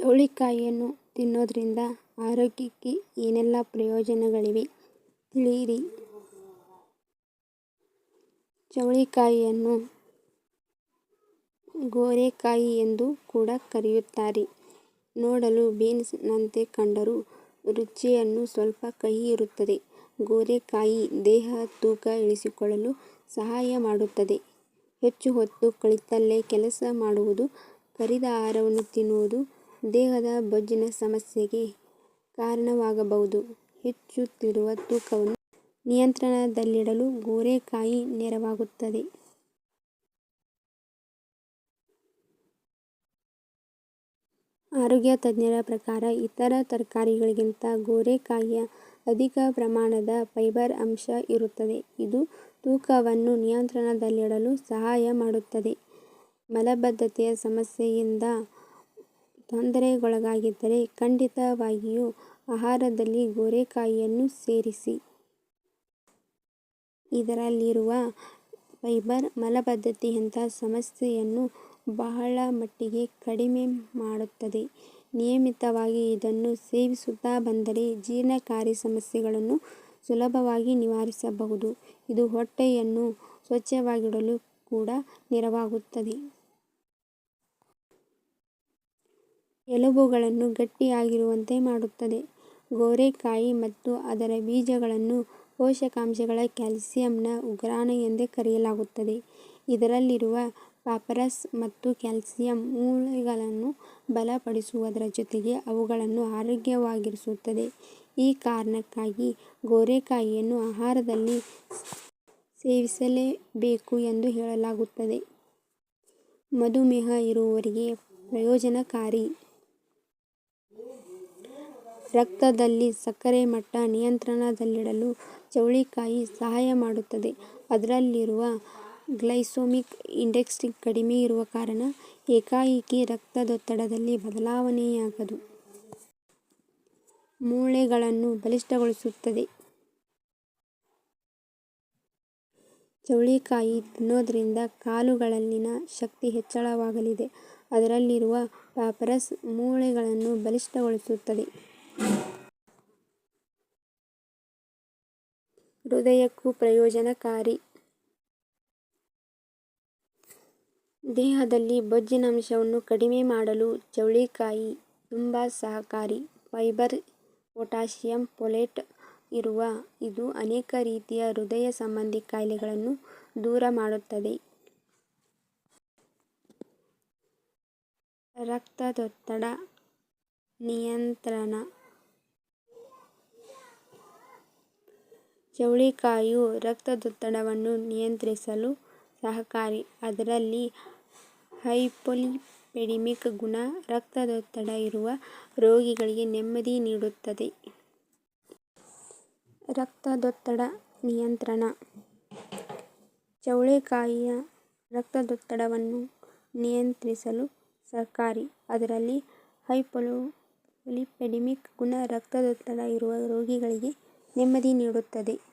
ಚೌಳಿಕಾಯಿಯನ್ನು ತಿನ್ನೋದ್ರಿಂದ ಆರೋಗ್ಯಕ್ಕೆ ಏನೆಲ್ಲ ಪ್ರಯೋಜನಗಳಿವೆ ತಿಳಿಯಿರಿ. ಚೌಳಿಕಾಯಿಯನ್ನು ಗೋರೆಕಾಯಿ ಎಂದು ಕೂಡ ಕರೆಯುತ್ತಾರೆ. ನೋಡಲು ಬೀನ್ಸ್ ನಂತೆ ಕಂಡರೂ ರುಚಿಯನ್ನು ಸ್ವಲ್ಪ ಕಹಿ ಇರುತ್ತದೆ. ಗೋರೆಕಾಯಿ ದೇಹ ತೂಕ ಇಳಿಸಿಕೊಳ್ಳಲು ಸಹಾಯ ಮಾಡುತ್ತದೆ. ಹೆಚ್ಚು ಹೊತ್ತು ಕುಳಿತಲ್ಲೇ ಕೆಲಸ ಮಾಡುವುದು, ಕರಿದ ಆಹಾರವನ್ನು ತಿನ್ನುವುದು ದೇಹದ ಬೊಜ್ಜಿನ ಸಮಸ್ಯೆಗೆ ಕಾರಣವಾಗಬಹುದು. ಹೆಚ್ಚುತ್ತಿರುವ ತೂಕವನ್ನು ನಿಯಂತ್ರಣದಲ್ಲಿಡಲು ಗೋರೆಕಾಯಿ ನೆರವಾಗುತ್ತದೆ. ಆರೋಗ್ಯ ತಜ್ಞರ ಪ್ರಕಾರ ಇತರ ತರಕಾರಿಗಳಿಗಿಂತ ಗೋರೆಕಾಯಿಯ ಅಧಿಕ ಪ್ರಮಾಣದ ಫೈಬರ್ ಅಂಶ ಇರುತ್ತದೆ. ಇದು ತೂಕವನ್ನು ನಿಯಂತ್ರಣದಲ್ಲಿಡಲು ಸಹಾಯ ಮಾಡುತ್ತದೆ. ಮಲಬದ್ಧತೆಯ ಸಮಸ್ಯೆಯಿಂದ ತೊಂದರೆಗೊಳಗಾಗಿದ್ದರೆ ಖಂಡಿತವಾಗಿಯೂ ಆಹಾರದಲ್ಲಿ ಗೋರೆಕಾಯಿಯನ್ನು ಸೇರಿಸಿ. ಇದರಲ್ಲಿರುವ ಫೈಬರ್ ಮಲಬದ್ಧತೆಯಂತಹ ಸಮಸ್ಯೆಯನ್ನು ಬಹಳ ಮಟ್ಟಿಗೆ ಕಡಿಮೆ ಮಾಡುತ್ತದೆ. ನಿಯಮಿತವಾಗಿ ಇದನ್ನು ಸೇವಿಸುತ್ತಾ ಬಂದರೆ ಜೀರ್ಣಕಾರಿ ಸಮಸ್ಯೆಗಳನ್ನು ಸುಲಭವಾಗಿ ನಿವಾರಿಸಬಹುದು. ಇದು ಹೊಟ್ಟೆಯನ್ನು ಸ್ವಚ್ಛವಾಗಿಡಲು ಕೂಡ ನೆರವಾಗುತ್ತದೆ. ಎಲುಬುಗಳನ್ನು ಗಟ್ಟಿಯಾಗಿರುವಂತೆ ಮಾಡುತ್ತದೆ. ಗೋರೆಕಾಯಿ ಮತ್ತು ಅದರ ಬೀಜಗಳನ್ನು ಪೋಷಕಾಂಶಗಳ ಕ್ಯಾಲ್ಸಿಯಂನ ಉಗ್ರಾಣ ಎಂದೇ ಕರೆಯಲಾಗುತ್ತದೆ. ಇದರಲ್ಲಿರುವ ಪಾಪರಸ್ ಮತ್ತು ಕ್ಯಾಲ್ಸಿಯಂ ಮೂಳೆಗಳನ್ನು ಬಲಪಡಿಸುವುದರ ಜೊತೆಗೆ ಅವುಗಳನ್ನು ಆರೋಗ್ಯವಾಗಿರಿಸುತ್ತದೆ. ಈ ಕಾರಣಕ್ಕಾಗಿ ಗೋರೆಕಾಯಿಯನ್ನು ಆಹಾರದಲ್ಲಿ ಸೇವಿಸಲೇಬೇಕು ಎಂದು ಹೇಳಲಾಗುತ್ತದೆ. ಮಧುಮೇಹ ಇರುವವರಿಗೆ ಪ್ರಯೋಜನಕಾರಿ. ರಕ್ತದಲ್ಲಿ ಸಕ್ಕರೆ ಮಟ್ಟ ನಿಯಂತ್ರಣದಲ್ಲಿಡಲು ಚೌಳಿಕಾಯಿ ಸಹಾಯ ಮಾಡುತ್ತದೆ. ಅದರಲ್ಲಿರುವ ಗ್ಲೈಸೋಮಿಕ್ ಇಂಡೆಕ್ಸ್ ಕಡಿಮೆ ಇರುವ ಕಾರಣ ಏಕಾಏಕಿ ರಕ್ತದೊತ್ತಡದಲ್ಲಿ ಬದಲಾವಣೆಯಾಗದು. ಮೂಳೆಗಳನ್ನು ಬಲಿಷ್ಠಗೊಳಿಸುತ್ತದೆ. ಚೌಳಿಕಾಯಿ ತಿನ್ನೋದ್ರಿಂದ ಕಾಲುಗಳಲ್ಲಿನ ಶಕ್ತಿ ಹೆಚ್ಚಳವಾಗಲಿದೆ. ಅದರಲ್ಲಿರುವ ಪಾಪರಸ್ ಮೂಳೆಗಳನ್ನು ಬಲಿಷ್ಠಗೊಳಿಸುತ್ತದೆ. ಹೃದಯಕ್ಕೂ ಪ್ರಯೋಜನಕಾರಿ. ದೇಹದಲ್ಲಿ ಬೊಜ್ಜಿನಂಶವನ್ನು ಕಡಿಮೆ ಮಾಡಲು ಚೌಳಿಕಾಯಿ ತುಂಬ ಸಹಕಾರಿ. ಫೈಬರ್, ಪೊಟ್ಯಾಸಿಯಮ್, ಪೊಲೇಟ್ ಇರುವ ಇದು ಅನೇಕ ರೀತಿಯ ಹೃದಯ ಸಂಬಂಧಿ ಕಾಯಿಲೆಗಳನ್ನು ದೂರ ಮಾಡುತ್ತದೆ. ರಕ್ತದೊತ್ತಡ ನಿಯಂತ್ರಣ. ಚೌಳಿಕಾಯಿಯು ರಕ್ತದೊತ್ತಡವನ್ನು ನಿಯಂತ್ರಿಸಲು ಸಹಕಾರಿ. ಅದರಲ್ಲಿ ಹೈಪೋಲಿಪಿಡೆಮಿಕ್ ಗುಣ ರಕ್ತದೊತ್ತಡ ಇರುವ ರೋಗಿಗಳಿಗೆ ನೆಮ್ಮದಿ ನೀಡುತ್ತದೆ. ರಕ್ತದೊತ್ತಡ ನಿಯಂತ್ರಣ. ಚೌಳಿಕಾಯಿಯ ರಕ್ತದೊತ್ತಡವನ್ನು ನಿಯಂತ್ರಿಸಲು ಸಹಕಾರಿ. ಅದರಲ್ಲಿ ಹೈಪೋಲಿಪಿಡೆಮಿಕ್ ಗುಣ ರಕ್ತದೊತ್ತಡ ಇರುವ ರೋಗಿಗಳಿಗೆ ನೆಮ್ಮದಿ ನೀಡುತ್ತದೆ.